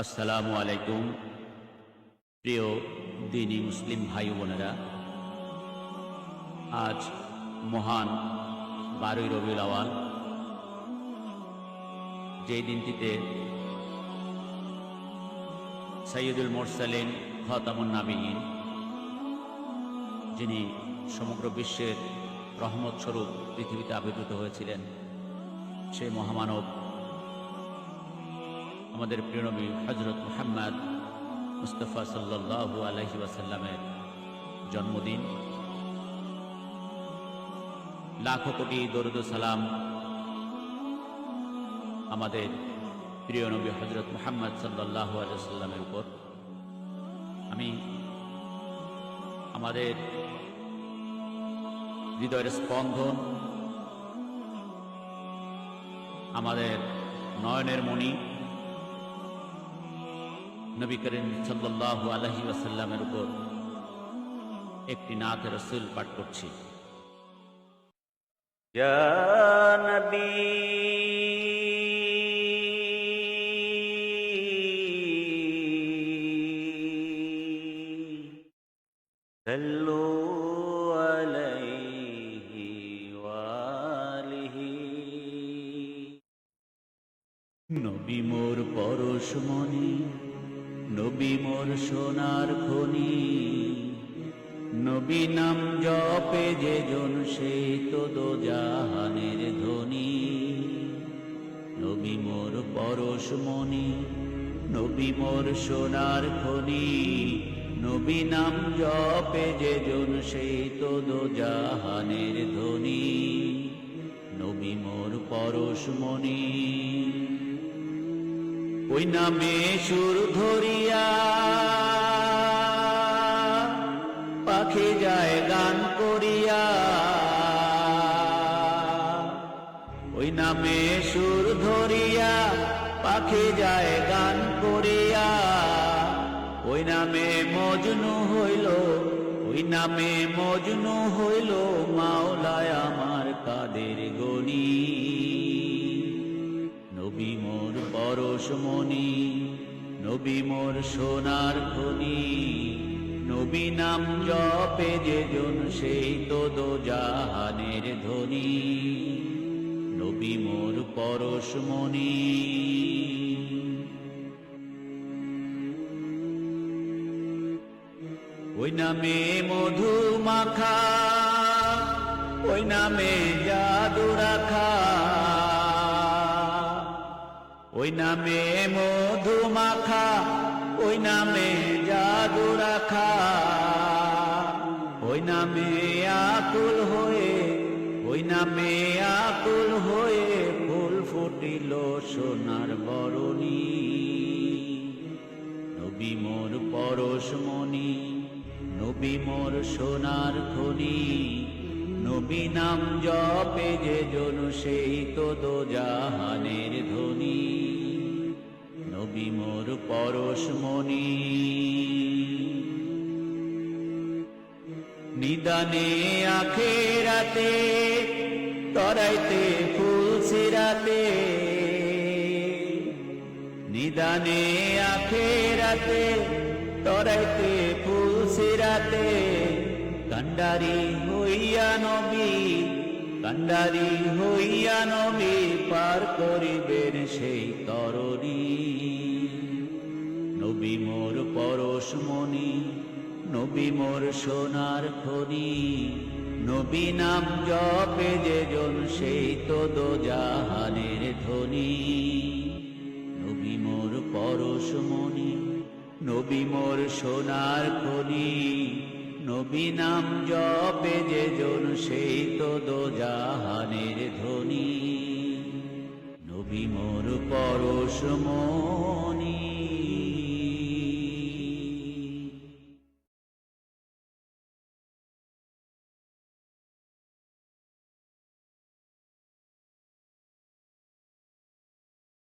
আসসালামু আলাইকুম। প্রিয় দিনী মুসলিম ভাই বোনেরা, আজ মহান বারোই রবিউল আওয়াল যেই দিনটিতে সৈয়দুল মোরসালিন খতামুন নাবিহীন যিনি সমগ্র বিশ্বের রহমত স্বরূপ পৃথিবীতে আবির্ভূত হয়েছিলেন, সেই মহামানব আমাদের প্রিয়নবী হজরত মুহাম্মদ মুস্তফা সাল্লাল্লাহু আলহি ওয়াসাল্লামের জন্মদিন। লাখো কোটি দরুদ সালাম আমাদের প্রিয় নবী হজরত মুহাম্মদ সাল্লাল্লাহু আলাইহি সাল্লামের উপর। আমি আমাদের হৃদয়ের স্পন্দন, আমাদের নয়নের মণি নবী করিম সাল্লাহ আলহি আসাল্লামের উপর একটি নাথ রসুল পাঠ করছি। নবী মোর পরশ মনে নবী সোনার খনি। নবী নাম জপে যে জন সেই তো জাহানের ধ্বনি নবী মোর পরশমণি নবী মোর সোনার খনি। নবী নাম জপে যে জন সেই তো জাহানের ধ্বনি নবী মোর পরশমণি ওই নামে সুর ধরিয়া পাখি যায় গান করিয়া। ওই নামে সুর ধরিয়া পাখি যায় গান করিয়া। ওই নামে মজনু হইল, ওই নামে মজনু হইল, মাওলায় আমার কাদের গণি পরশমণি নবী মোর সোনার খনি নবী নাম জপে যে জন সেই তো দো জাহানের ধ্বনি নবী মোর পরশমণি। ওই নামে মধু মাখা, ওই নামে জাদু রাখা। ওই নামে মধু মাখা ওই নামে জাদু রাখা ওই নামে আকুল হয়ে, ওই নামে আকুল হয়ে ফুল ফুটিল সোনার বরণী। নবী মোর পরশমণি নবী মোর সোনার খনি। নবী নাম জপে যে জন, সেই তো দো জাহানের ধ্বনি। নবী মোর পরশমণি নিদানে আখে রাতে তরাইতে ফুল সিরাতে নিদানে আখে রাতে তরাইতে ফুল সিরাতে কান্ডারি হইয়া নবী কান্ডারি হইয়া নবী পার করিবেন সেই তরণী। নবী মোর পরশমণি নবী মোর সোনার খনি। নবী নাম জপে যে জন সেই তো দো জাহানের ধ্বনি নবী মোর পরশমণি নবী মোর সোনার খনি। নবী নাম জপে যে জন সেই তো দো জাহানের ধ্বনি নবী মোর পরশমণি